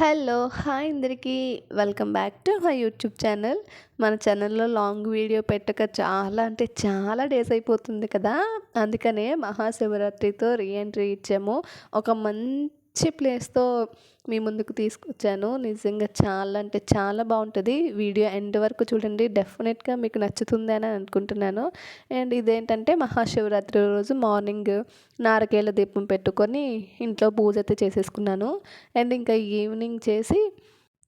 Hello hi అందరికీ. Welcome back to my YouTube channel. మన ఛానల్లో లాంగ్ వీడియో పెట్టక చాలా అంటే చాలా డేస్ అయిపోతుంది కదా. అందుకనే మహాశివరాత్రితో రీఎంట్రీ ఇచ్చాము. ఒక మంత్ మంచి ప్లేస్తో మీ ముందుకు తీసుకొచ్చాను. నిజంగా చాలా అంటే చాలా బాగుంటుంది. వీడియో ఎండ్ వరకు చూడండి. డెఫినెట్గా మీకు నచ్చుతుంది అని అనుకుంటున్నాను. అండ్ ఇదేంటంటే మహాశివరాత్రి రోజు మార్నింగ్ నారకేల దీపం పెట్టుకొని ఇంట్లో పూజ అయితే చేసేసుకున్నాను. అండ్ ఇంకా ఈవినింగ్ చేసి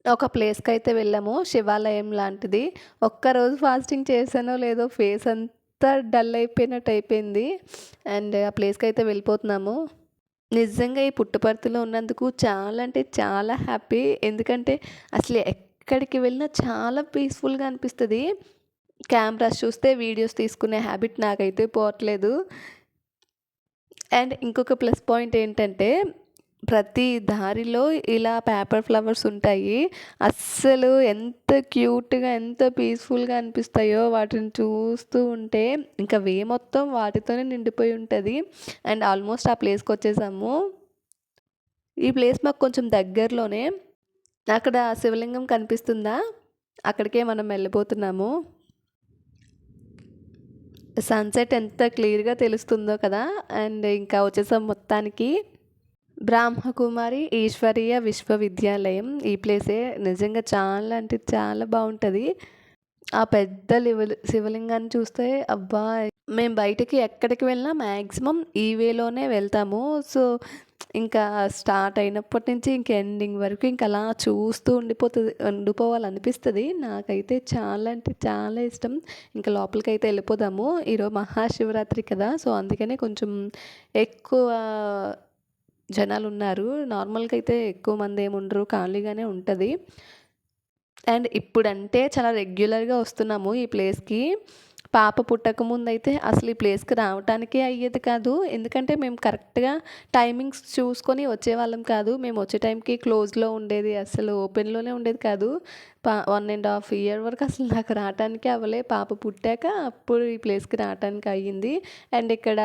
ఒక ప్లేస్కి అయితే వెళ్ళాము. శివాలయం లాంటిది. ఒక్కరోజు ఫాస్టింగ్ చేశానో లేదో ఫేస్ అంతా డల్ అయిపోయినట్టు అయిపోయింది. అండ్ ఆ ప్లేస్కి అయితే వెళ్ళిపోతున్నాము. నిజంగా ఈ పుట్టపర్తిలో ఉన్నందుకు చాలా అంటే చాలా హ్యాపీ. ఎందుకంటే అసలు ఎక్కడికి వెళ్ళినా చాలా పీస్ఫుల్గా అనిపిస్తుంది. కెమెరాస్ చూస్తే వీడియోస్ తీసుకునే హ్యాబిట్ నాకైతే పోవట్లేదు. అండ్ ఇంకొక ప్లస్ పాయింట్ ఏంటంటే ప్రతి దారిలో ఇలా పేపర్ ఫ్లవర్స్ ఉంటాయి. అస్సలు ఎంత క్యూట్గా ఎంత పీస్ఫుల్గా అనిపిస్తాయో వాటిని చూస్తూ ఉంటే ఇంకా వే మొత్తం వాటితోనే నిండిపోయి ఉంటుంది. అండ్ ఆల్మోస్ట్ ఆ ప్లేస్కి వచ్చేసాము. ఈ ప్లేస్ మాకు కొంచెం దగ్గరలోనే. అక్కడ శివలింగం కనిపిస్తుందా? అక్కడికే మనం వెళ్ళిపోతున్నాము. సన్సెట్ ఎంత క్లియర్గా తెలుస్తుందో కదా. అండ్ ఇంకా వచ్చేసాం మొత్తానికి. బ్రాహ్మకుమారి ఈశ్వరీయ విశ్వవిద్యాలయం. ఈ ప్లేసే నిజంగా చాలా అంటే చాలా బాగుంటుంది. ఆ పెద్ద శివలింగాన్ని చూస్తే అబ్బా! మేము బయటికి ఎక్కడికి వెళ్ళినా మ్యాక్సిమం ఈ వేలోనే వెళ్తాము. సో ఇంకా స్టార్ట్ అయినప్పటి నుంచి ఇంక ఎండింగ్ వరకు ఇంకా అలా చూస్తూ ఉండిపోతుంది ఉండిపోవాలనిపిస్తుంది. నాకైతే చాలా అంటే చాలా ఇష్టం. ఇంకా లోపలికి అయితే వెళ్ళిపోదాము. ఈరోజు మహాశివరాత్రి కదా సో అందుకనే కొంచెం ఎక్కువ జనాలు ఉన్నారు నార్మల్గా అయితే ఎక్కువ మంది ఏమి ఉండరు ఖాళీగానే ఉంటుంది. అండ్ ఇప్పుడంటే చాలా రెగ్యులర్గా వస్తున్నాము ఈ ప్లేస్కి. పాప పుట్టకముందు అయితే అసలు ఈ ప్లేస్కి రావటానికే అయ్యేది కాదు. ఎందుకంటే మేము కరెక్ట్గా టైమింగ్స్ చూసుకొని వచ్చేవాళ్ళం కాదు. మేము వచ్చే టైంకి క్లోజ్లో ఉండేది అసలు ఓపెన్లోనే ఉండేది కాదు. పా వన్ అండ్ హాఫ్ ఇయర్ వరకు అసలు నాకు రావటానికి అవ్వలే. పాప పుట్టాక అప్పుడు ఈ ప్లేస్కి రావటానికి అయ్యింది. అండ్ ఇక్కడ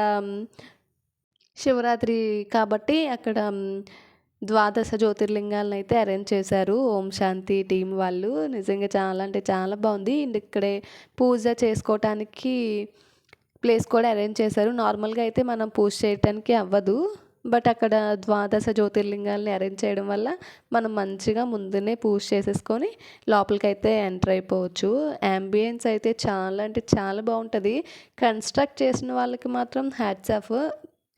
శివరాత్రి కాబట్టి అక్కడ ద్వాదశ జ్యోతిర్లింగాలను అయితే అరేంజ్ చేశారు. ఓం శాంతి టీం వాళ్ళు. నిజంగా చాలా అంటే చాలా బాగుంది. అండ్ ఇక్కడే పూజ చేసుకోవటానికి ప్లేస్ కూడా అరేంజ్ చేశారు. నార్మల్గా అయితే మనం పూజ చేయటానికి అవ్వదు. బట్ అక్కడ ద్వాదశ జ్యోతిర్లింగాల్ని అరేంజ్ చేయడం వల్ల మనం మంచిగా ముందునే పూజ చేసేసుకొని లోపలికైతే ఎంటర్ అయిపోవచ్చు. అంబియన్స్ అయితే చాలా అంటే చాలా బాగుంటుంది. కన్స్ట్రక్ట్ చేసిన వాళ్ళకి మాత్రం హ్యాట్స్ ఆఫ్.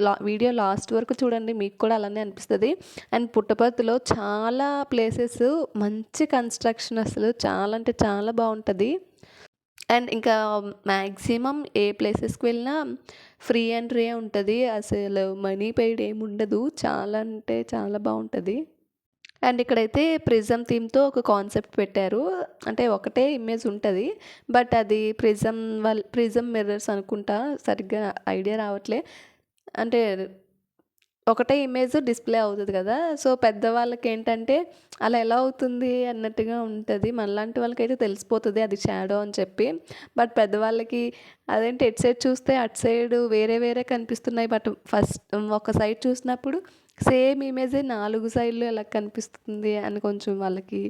లా వీడియో లాస్ట్ వరకు చూడండి మీకు కూడా అలానే అనిపిస్తుంది. అండ్ పుట్టపర్తిలో చాలా ప్లేసెస్ మంచి కన్స్ట్రక్షన్ అసలు చాలా అంటే చాలా బాగుంటుంది. అండ్ ఇంకా మ్యాక్సిమం ఏ ప్లేసెస్కి వెళ్ళినా ఫ్రీ ఎంట్రీ ఉంటుంది. అసలు మనీ పెయిడ్ ఏమి ఉండదు. చాలా అంటే చాలా బాగుంటుంది. అండ్ ఇక్కడైతే ప్రిజం థీమ్తో ఒక కాన్సెప్ట్ పెట్టారు. అంటే ఒకటే ఇమేజ్ ఉంటుంది. బట్ అది ప్రిజం వల్ ప్రిజం మిర్రర్స్ అనుకుంటా సరిగ్గా ఐడియా రావట్లే. అంటే ఒకటే ఇమేజ్ డిస్ప్లే అవుతుంది కదా! సో పెద్దవాళ్ళకి ఏంటంటే అలా ఎలా అవుతుంది అన్నట్టుగా ఉంటుంది. మనలాంటి వాళ్ళకైతే తెలిసిపోతుంది అది షాడో అని చెప్పి. బట్ పెద్దవాళ్ళకి అదేంటి ఎటు సైడ్ చూస్తే అటు సైడ్ వేరే వేరే కనిపిస్తున్నాయి. బట్ ఫస్ట్ ఒక సైడ్ చూసినప్పుడు సేమ్ ఇమేజే నాలుగు సైడ్లు ఎలా కనిపిస్తుంది అని కొంచెం వాళ్ళకి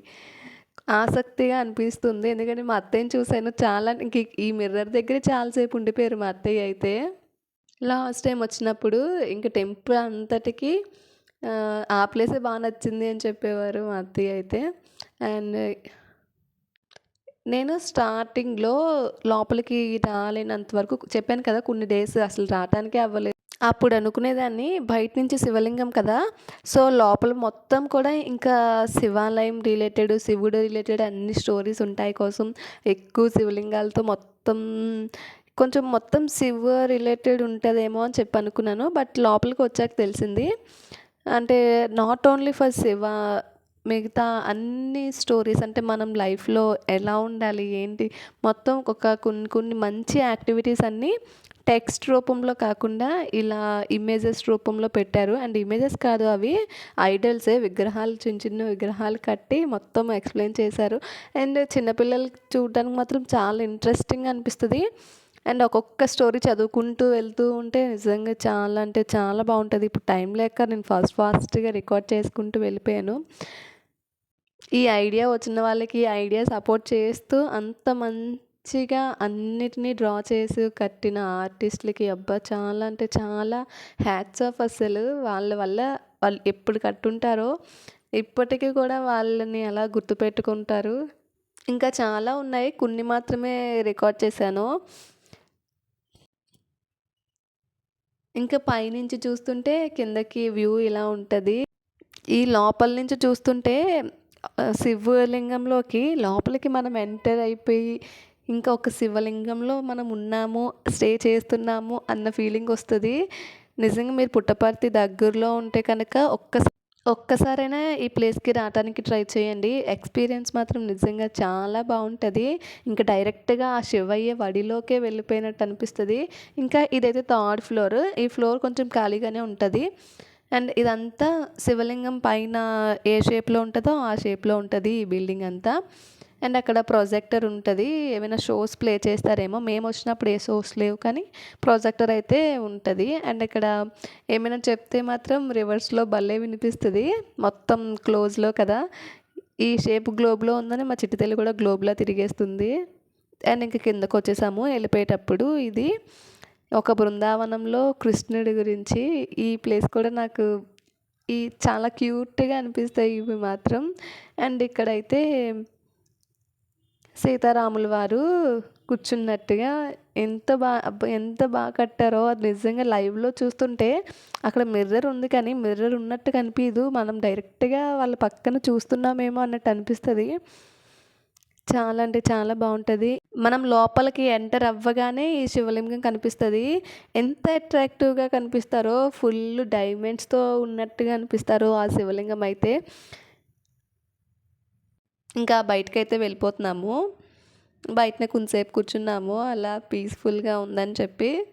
ఆసక్తిగా అనిపిస్తుంది. ఎందుకంటే మా అత్తయ్యని చూశాను చాలా ఇంక ఈ మిర్రర్ దగ్గరే చాలాసేపు ఉండిపోయారు మా అత్తయ్య అయితే. లాస్ట్ టైం వచ్చినప్పుడు ఇంక టెంపుల్ అంతటికి ఆ ప్లేసే బాగా నచ్చింది అని చెప్పేవారు మా అత్తయ్య అయితే. అండ్ నేను స్టార్టింగ్లో లోపలికి రాలేనంత వరకు చెప్పాను కదా కొన్ని డేస్ అసలు రావటానికే అవ్వలేదు. అప్పుడు అనుకునేదాన్ని బయట నుంచి శివలింగం కదా సో లోపల మొత్తం కూడా ఇంకా శివాలయం రిలేటెడ్ శివుడు రిలేటెడ్ అన్ని స్టోరీస్ ఉంటాయి కోసం. ఎక్కువ శివలింగాలతో మొత్తం కొంచెం మొత్తం శివ రిలేటెడ్ ఉంటుందేమో అని చెప్పి అనుకున్నాను బట్ లోపలికి వచ్చాక తెలిసింది. అంటే నాట్ ఓన్లీ ఫర్ శివ మిగతా అన్ని స్టోరీస్ అంటే మనం లైఫ్లో ఎలా ఉండాలి ఏంటి మొత్తం ఒక కొన్ని కొన్ని మంచి యాక్టివిటీస్ అన్నీ టెక్స్ట్ రూపంలో కాకుండా ఇలా ఇమేజెస్ రూపంలో పెట్టారు. అండ్ ఇమేజెస్ కాదు అవి ఐడల్సే విగ్రహాలు చిన్న చిన్న విగ్రహాలు కట్టి మొత్తం ఎక్స్ప్లెయిన్ చేశారు. అండ్ చిన్నపిల్లలకి చూడడానికి మాత్రం చాలా ఇంట్రెస్టింగ్ అనిపిస్తుంది. అండ్ ఒక్కొక్క స్టోరీ చదువుకుంటూ వెళ్తూ ఉంటే నిజంగా చాలా అంటే చాలా బాగుంటుంది. ఇప్పుడు టైం లేక నేను ఫాస్ట్ ఫాస్ట్గా రికార్డ్ చేసుకుంటూ వెళ్ళిపోయాను. ఈ ఐడియా వచ్చిన వాళ్ళకి ఈ ఐడియా సపోర్ట్ చేస్తూ అంత మంచిగా అన్నిటినీ డ్రా చేసి కట్టిన ఆర్టిస్టులకి అబ్బా! చాలా అంటే చాలా హ్యాట్స్ ఆఫ్ అసలు వాళ్ళ వల్ల వాళ్ళు ఎప్పుడు కట్టుంటారో ఇప్పటికీ కూడా వాళ్ళని అలా గుర్తుపెట్టుకుంటారు. ఇంకా చాలా ఉన్నాయి. కొన్ని మాత్రమే రికార్డ్ చేశాను. ఇంకా పైనుంచి చూస్తుంటే కిందకి వ్యూ ఇలా ఉంటుంది. ఈ లోపల నుంచి చూస్తుంటే శివలింగంలోకి లోపలికి మనం ఎంటర్ అయిపోయి ఇంకా ఒక శివలింగంలో మనం ఉన్నాము స్టే చేస్తున్నాము అన్న ఫీలింగ్ వస్తుంది. నిజంగా మీరు పుట్టపర్తి దగ్గరలో ఉంటే కనుక ఒక్క ఒక్కసారైనా ఈ ప్లేస్కి రావడానికి ట్రై చేయండి. ఎక్స్పీరియన్స్ మాత్రం నిజంగా చాలా బాగుంటుంది. ఇంకా డైరెక్ట్గా ఆ శివయ్య వడిలోకే వెళ్ళిపోయినట్టు అనిపిస్తుంది. ఇంకా ఇదైతే థర్డ్ ఫ్లోర్. ఈ ఫ్లోర్ కొంచెం ఖాళీగానే ఉంటుంది. అండ్ ఇదంతా శివలింగం పైన ఏ షేప్లో ఉంటుందో ఆ షేప్లో ఉంటుంది ఈ బిల్డింగ్ అంతా. అండ్ అక్కడ ప్రొజెక్టర్ ఉంటుంది. ఏమైనా షోస్ ప్లే చేస్తారేమో మేము వచ్చినప్పుడు ఏ షోస్ లేవు కానీ ప్రొజెక్టర్ అయితే ఉంటుంది. అండ్ ఇక్కడ ఏమైనా చెప్తే మాత్రం రివర్స్లో భలే వినిపిస్తుంది. మొత్తం క్లోజ్లో కదా. ఈ షేప్ గ్లోబ్లో ఉందని మా చిట్టితల్లి కూడా గ్లోబ్లో తిరిగేస్తుంది. అండ్ ఇంక కిందకు వచ్చేసాము వెళ్ళిపోయేటప్పుడు ఇది ఒక బృందావనంలో కృష్ణుడి గురించి. ఈ ప్లేస్ కూడా నాకు ఈ చాలా క్యూట్గా అనిపిస్తాయి ఇవి మాత్రం. అండ్ ఇక్కడైతే సీతారాముల వారు కూర్చున్నట్టుగా ఎంత బాగా ఎంత బాగా కట్టారో అది నిజంగా లైవ్లో చూస్తుంటే అక్కడ మిర్రర్ ఉంది కానీ మిర్రర్ ఉన్నట్టు కనిపించదు మనం డైరెక్ట్గా వాళ్ళ పక్కన చూస్తున్నామేమో అన్నట్టు అనిపిస్తుంది. చాలా అంటే చాలా బాగుంటుంది. మనం లోపలికి ఎంటర్ అవ్వగానే ఈ శివలింగం కనిపిస్తుంది. ఎంత అట్రాక్టివ్గా కనిపిస్తారో ఫుల్ డైమండ్స్తో ఉన్నట్టుగా అనిపిస్తారు ఆ శివలింగం అయితే. ఇంకా బయటకైతే వెళ్ళిపోతున్నాము. బయటనే కొంతసేపు కూర్చున్నాము. అలా పీస్ఫుల్గా ఉందని చెప్పి.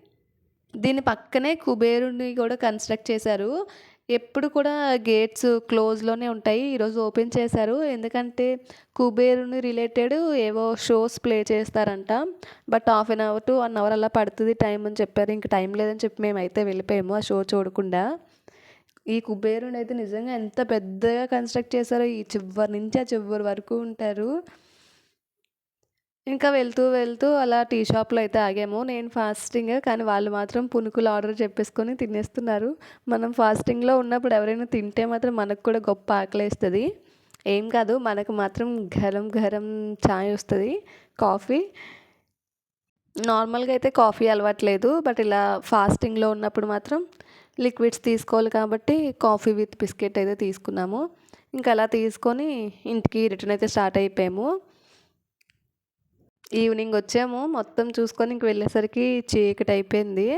దీని పక్కనే కుబేరుని కూడా కన్స్ట్రక్ట్ చేశారు. ఎప్పుడు కూడా గేట్స్ క్లోజ్లోనే ఉంటాయి. ఈరోజు ఓపెన్ చేశారు. ఎందుకంటే కుబేరుని రిలేటెడ్ ఏవో షోస్ ప్లే చేస్తారంట. But half an hour to one hour అలా పడుతుంది టైం అని చెప్పారు. ఇంక టైం లేదని చెప్పి మేమైతే వెళ్ళిపోయాము ఆ షో చూడకుండా. ఈ కుబేరుని అయితే నిజంగా ఎంత పెద్దగా కన్స్ట్రక్ట్ చేశారో ఈ చివరి నుంచి ఆ చివరి వరకు ఉంటారు. ఇంకా వెళ్తూ వెళ్తూ అలా టీ షాప్లో అయితే ఆగాము. నేను ఫాస్టింగ్ కానీ వాళ్ళు మాత్రం పునుకులు ఆర్డర్ చెప్పేసుకొని తినేస్తున్నారు. మనం ఫాస్టింగ్లో ఉన్నప్పుడు ఎవరైనా తింటే మాత్రం మనకు కూడా గొప్ప ఆకలేస్తుంది ఏం కాదు మనకు మాత్రం గరం గరం ఛాయ్ వస్తుంది కాఫీ. నార్మల్గా అయితే కాఫీ అలవాట్లేదు బట్ ఇలా ఫాస్టింగ్లో ఉన్నప్పుడు మాత్రం లిక్విడ్స్ తీసుకోవాలి కాబట్టి కాఫీ విత్ బిస్కెట్ అయితే తీసుకున్నాము. ఇంకా అలా తీసుకొని ఇంటికి రిటర్న్ అయితే స్టార్ట్ అయిపోయాము. ఈవినింగ్ వచ్చాము. మొత్తం చూసుకొని ఇంక వెళ్ళేసరికి చీకటి అయిపోయింది.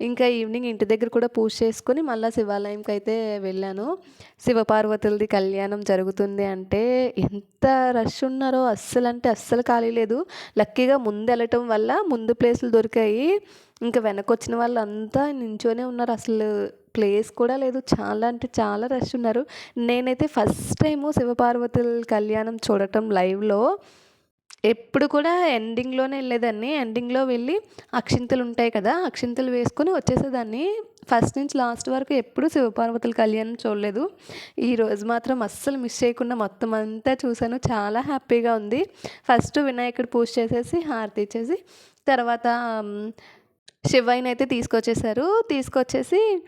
ఇంకా ఈవినింగ్ ఇంటి దగ్గర కూడా పూజ చేసుకొని మళ్ళీ శివాలయంకి అయితే వెళ్ళాను. శివపార్వతులది కళ్యాణం జరుగుతుంది అంటే ఎంత రష్ ఉన్నారో అస్సలు అంటే అస్సలు ఖాళీ లేదు. లక్కీగా ముందు వెళ్ళటం వల్ల ముందు ప్లేసులు దొరికాయి. ఇంకా వెనకొచ్చిన వాళ్ళంతా నించోనే ఉన్నారు. అసలు ప్లేస్ కూడా లేదు. చాలా అంటే చాలా రష్ ఉన్నారు. నేనైతే ఫస్ట్ టైము శివపార్వతుల కళ్యాణం చూడటం లైవ్లో ఎప్పుడు కూడా ఎండింగ్లోనే వెళ్ళేదాన్ని. ఎండింగ్లో వెళ్ళి అక్షింతలు ఉంటాయి కదా అక్షింతలు వేసుకొని వచ్చేసేదాన్ని. ఫస్ట్ నుంచి లాస్ట్ వరకు ఎప్పుడు శివపార్వతుల కళ్యాణం చూడలేదు. ఈరోజు మాత్రం అస్సలు మిస్ చేయకుండా మొత్తం అంతా చూశాను. చాలా హ్యాపీగా ఉంది. ఫస్ట్ వినాయకుడు పూజ చేసేసి హారతి ఇచ్చేసి తర్వాత శివయ్యని అయితే తీసుకొచ్చేసారు. తీసుకొచ్చేసి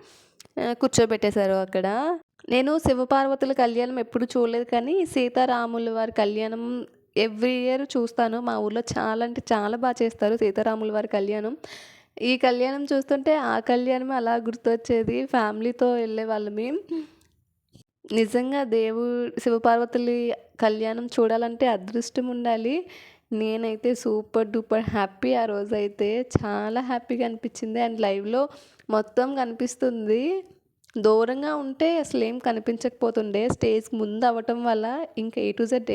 కూర్చోబెట్టేశారు అక్కడ. నేను శివపార్వతుల కళ్యాణం ఎప్పుడు చూడలేదు కానీ సీతారాముల వారి కళ్యాణం ఎవ్రీ ఇయర్ చూస్తాను. మా ఊర్లో చాలా అంటే చాలా బాగా చేస్తారు. సీతారాముల వారి కళ్యాణం. ఈ కళ్యాణం చూస్తుంటే ఆ కళ్యాణమే అలా గుర్తొచ్చేది. ఫ్యామిలీతో వెళ్ళే వాళ్ళమి. నిజంగా దేవుడు శివపార్వతులు కళ్యాణం చూడాలంటే అదృష్టం ఉండాలి. నేనైతే సూపర్ డూపర్ హ్యాపీ ఆ రోజు అయితే చాలా హ్యాపీగా అనిపించింది. అండ్ లైవ్లో మొత్తం కనిపిస్తుంది. దూరంగా ఉంటే అసలు ఏం కనిపించకపోతుండే. స్టేజ్ ముందు అవ్వటం వల్ల ఇంకా ఏ టు జెడ్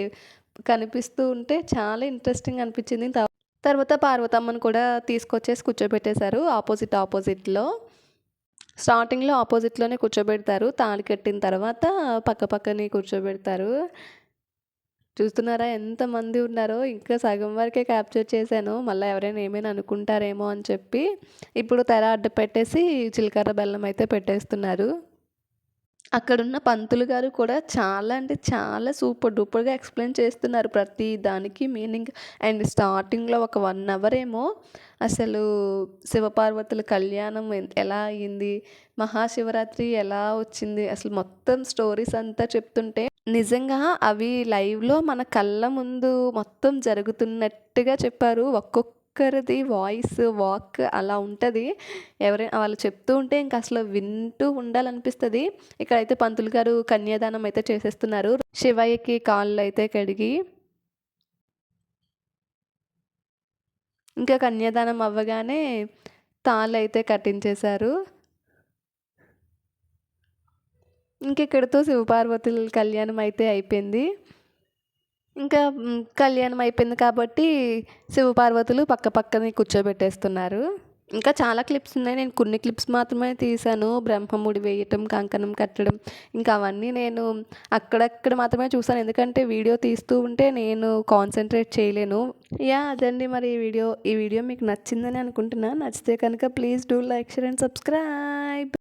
కనిపిస్తూ ఉంటే చాలా ఇంట్రెస్టింగ్ అనిపించింది. తర్వాత పార్వతమ్మను కూడా తీసుకొచ్చేసి కూర్చోబెట్టేశారు ఆపోజిట్ ఆపోజిట్లో స్టార్టింగ్లో ఆపోజిట్లోనే కూర్చోబెడతారు. తాళి కట్టిన తర్వాత పక్క పక్కనే కూర్చోబెడతారు. చూస్తున్నారా ఎంతమంది ఉన్నారో? ఇంకా సగం వరకే క్యాప్చర్ చేశాను. మళ్ళీ ఎవరైనా ఏమైనా అనుకుంటారేమో అని చెప్పి. ఇప్పుడు తెర అడ్డు పెట్టేసి చిలకర్ర బెల్లం అయితే పెట్టేస్తున్నారు. అక్కడున్న పంతులు గారు కూడా చాలా అంటే చాలా సూపర్ డూపర్గా ఎక్స్ప్లెయిన్ చేస్తున్నారు. ప్రతి దానికి మీనింగ్ అండ్ స్టార్టింగ్లో ఒక వన్ అవర్ ఏమో అసలు శివపార్వతుల కళ్యాణం ఎలా అయ్యింది మహాశివరాత్రి ఎలా వచ్చింది? అసలు మొత్తం స్టోరీస్ అంతా చెప్తుంటే నిజంగా అవి లైవ్లో మన కళ్ళ ముందు మొత్తం జరుగుతున్నట్టుగా చెప్పారు. ఒక్కొక్క ఒక్కొక్కరిది వాయిస్ వాక్ అలా ఉంటుంది. ఎవరైనా వాళ్ళు చెప్తూ ఉంటే ఇంకా అసలు వింటూ ఉండాలనిపిస్తుంది. ఇక్కడైతే పంతులు గారు కన్యాదానం అయితే చేసేస్తున్నారు. శివయ్యకి కాళ్ళు అయితే కడిగి ఇంకా కన్యాదానం అవ్వగానే తాళ్ళు అయితే కట్టించేశారు. ఇంకెక్కడితో శివపార్వతుల కళ్యాణం అయితే అయిపోయింది. ఇంకా కళ్యాణం అయిపోయింది కాబట్టి శివపార్వతులు పక్క పక్కనే కూర్చోబెట్టేస్తున్నారు. ఇంకా చాలా క్లిప్స్ ఉన్నాయి. నేను కొన్ని క్లిప్స్ మాత్రమే తీశాను. బ్రహ్మముడి వేయటం కంకణం కట్టడం ఇంకా అవన్నీ నేను అక్కడక్కడ మాత్రమే చూసాను ఎందుకంటే వీడియో తీస్తూ ఉంటే నేను కాన్సన్ట్రేట్ చేయలేను. యా అదండి మరి ఈ వీడియో. ఈ వీడియో మీకు నచ్చిందని అనుకుంటున్నా. నచ్చితే కనుక please do like share and subscribe.